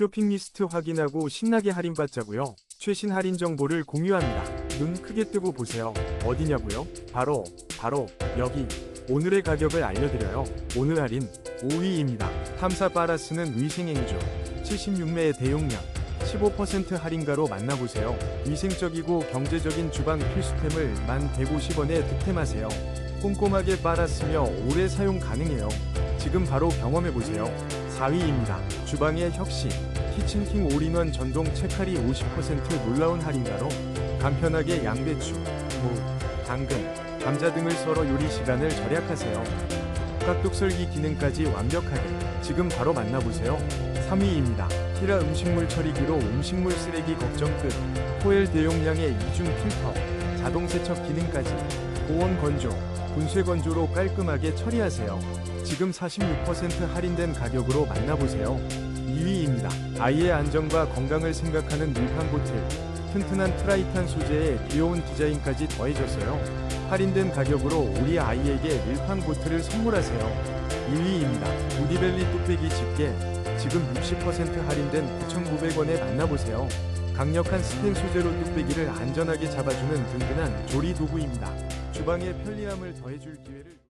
쇼핑 리스트 확인하고 신나게 할인받자고요. 최신 할인 정보를 공유합니다. 눈 크게 뜨고 보세요. 어디냐고요? 바로 바로 여기. 오늘의 가격을 알려드려요. 오늘 할인 5위입니다. 탐사 파라스는 위생행주 76매의 대용량 15% 할인가로 만나보세요. 위생적이고 경제적인 주방 필수템을 1150원에 득템하세요. 꼼꼼하게 빨았으며 오래 사용 가능해요. 지금 바로 경험해보세요. 4위입니다. 주방의 혁신. 키친킹 올인원 전동 채칼이 50% 놀라운 할인가로 간편하게 양배추, 무, 당근, 감자 등을 썰어 요리 시간을 절약하세요. 깍둑 썰기 기능까지 완벽하게 지금 바로 만나보세요. 3위입니다. 티라 음식물 처리기로 음식물 쓰레기 걱정 끝. 호엘 대용량의 이중 필터, 자동 세척 기능까지 고온 건조, 분쇄 건조로 깔끔하게 처리하세요. 지금 46% 할인된 가격으로 만나보세요. 2위입니다. 아이의 안전과 건강을 생각하는 물판 보틀. 튼튼한 트라이탄 소재에 귀여운 디자인까지 더해졌어요. 할인된 가격으로 우리 아이에게 밀판 보틀을 선물하세요. 2위입니다. 우디벨리 뚝배기 집게. 지금 60% 할인된 9,900원에 만나보세요. 강력한 스텐 소재로 뚝배기를 안전하게 잡아주는 든든한 조리 도구입니다. 주방의 편리함을 더해줄 기회를